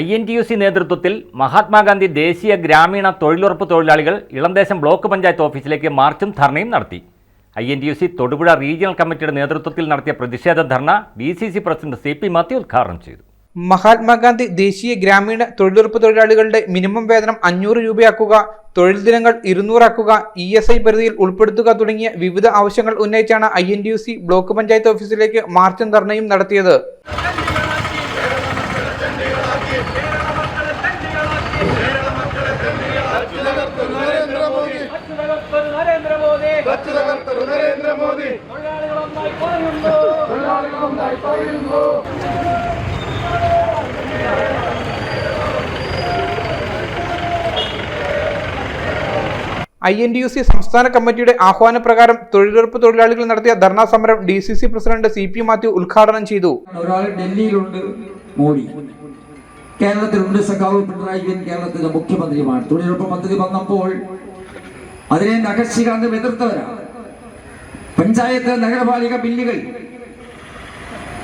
I N T U C നേതൃത്വത്തിൽ മഹാത്മാഗാന്ധി ദേശീയ ഗ്രാമീണ തൊഴിലുറപ്പ് തൊഴിലാളികൾ ഇളന്തേശം ബ്ലോക്ക് പഞ്ചായത്ത് ഓഫീസിലേക്ക് മാർച്ചും ധർണയും നടത്തി. I N T U C Thodupuzha regional കമ്മിറ്റിയുടെ നേതൃത്വത്തിൽ നടത്തിയ പ്രതിഷേധ dharna D C C president C P Mathew ഉദ്ഘാടനം ചെയ്തു. മഹാത്മാഗാന്ധി ദേശീയ ഗ്രാമീണ തൊഴിലുറപ്പ് തൊഴിലാളികളുടെ മിനിമം വേതനം അഞ്ഞൂറ് രൂപയാക്കുക തൊഴിൽ ദിനങ്ങൾ ഇരുന്നൂറാക്കുക ഇ എസ് ഐ പരിധിയിൽ ഉൾപ്പെടുത്തുക തുടങ്ങിയ വിവിധ ആവശ്യങ്ങൾ ഉന്നയിച്ചാണ് I N T U C block panchayat ഓഫീസിലേക്ക് മാർച്ചും ധർണയും നടത്തിയത്. I N D U C സംസ്ഥാന കമ്മിറ്റിയുടെ ആഹ്വാനപ്രകാരം തൊഴിലുറപ്പ് തൊഴിലാളികൾ നടത്തിയ ധർണാ സമരം D C C president C P Mathew ഉദ്ഘാടനം ചെയ്തു. ഒരാൾ ഡൽഹിയിലുണ്ട് മോഡി. കേരളത്തിലുണ്ട് സഖാവ് പിണറായി വിജയൻ കേരളത്തിലെ മുഖ്യമന്ത്രിയുമാണ്. തൊഴിലുറപ്പ് പദ്ധതി വന്നപ്പോൾ അതിനെ നഖശികാന്തം എതിർത്തവരാണ്. പഞ്ചായത്ത് നഗരപാലിക ബില്ലുകൾ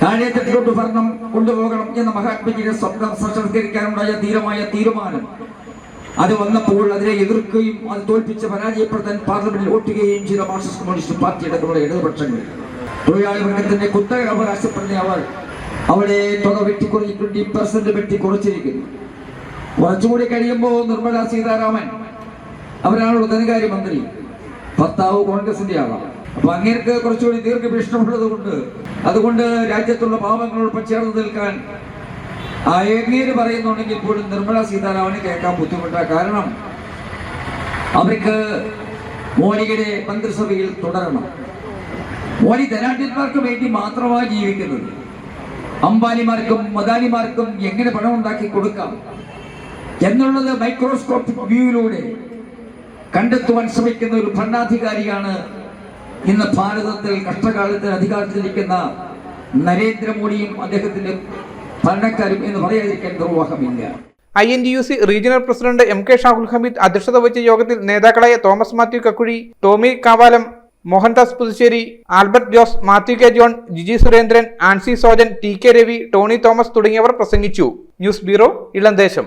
താഴെത്തട്ടിലോട്ട് ഭരണം കൊണ്ടുപോകണം എന്ന മഹാത്മജിയുടെ സ്വപ്നം സാക്ഷാത്കരിക്കാനുണ്ടായ ധീരമായ തീരുമാനം. അത് വന്നപ്പോൾ അതിനെ എതിർക്കുകയും അത് തോൽപ്പിച്ച് പരാജയപ്പെടുത്താൻ പാർലമെന്റിൽ ഓട്ടുകയും ചെയ്ത മാർക്സിസ്റ്റ് കമ്മ്യൂണിസ്റ്റ് പാർട്ടിയുടെ നമ്മുടെ ഇടതുപക്ഷങ്ങൾ. തൊഴിലാളി വർഗത്തിന്റെ കുത്തക അവകാശപ്പെടുന്ന അവർ അവിടെ തുക വെട്ടിക്കുറച്ച് ട്വന്റി പെർസെന്റ് വെട്ടിക്കുറച്ചിരിക്കുന്നു. കുറച്ചുകൂടി കഴിയുമ്പോൾ നിർമ്മല സീതാരാമൻ അവരാണല്ലോ ധനകാര്യമന്ത്രി. ഭർത്താവ് കോൺഗ്രസിന്റെ ആളാണ്. അപ്പൊ അങ്ങേർക്ക് കുറച്ചുകൂടി ദീർഘവീക്ഷണമുള്ളത് കൊണ്ട് അതുകൊണ്ട് രാജ്യത്തുള്ള പാവങ്ങളോടൊപ്പം ചേർന്ന് നിൽക്കാൻ ആ അങ്ങേര് പറയുന്നുണ്ടെങ്കിൽ പോലും നിർമ്മല സീതാരാമന് കേൾക്കാൻ ബുദ്ധിമുട്ടാണ് കാരണം അവർക്ക് മോദിയുടെ മന്ത്രിസഭയിൽ തുടരണം. മോദി ധനാഢ്യന്മാർക്ക് വേണ്ടി മാത്രമാണ് ജീവിക്കുന്നത്. അംബാനിമാർക്കും മദാനിമാർക്കും എങ്ങനെ പണം ഉണ്ടാക്കി കൊടുക്കാം എന്നുള്ളത് മൈക്രോസ്കോപ്പിക് വ്യൂവിലൂടെ കണ്ടെത്തുവാൻ ശ്രമിക്കുന്ന ഒരു ഭരണാധികാരിയാണ് ഇന്ന് ഭാരതത്തിൽ കഷ്ടകാലത്ത് അധികാരത്തിലിരിക്കുന്ന നരേന്ദ്രമോദിയും അദ്ദേഹത്തിന്റെ ഭരണക്കാരും എന്ന് പറയാതിരിക്കാൻ നിർവാഹമില്ല. I N D U C regional president M K Shahul Hameed അധ്യക്ഷത വഹിച്ച യോഗത്തിൽ നേതാക്കളായ Thomas Mathew Kakkuzhi Tomy Kavalam Mohandas Puthussery Albert Jose Mathew K John Jiji Surendran Ancy Sojan T K Ravi Tony Thomas തുടങ്ങിയവർ പ്രസംഗിച്ചു. News bureau ഇളന്തേശം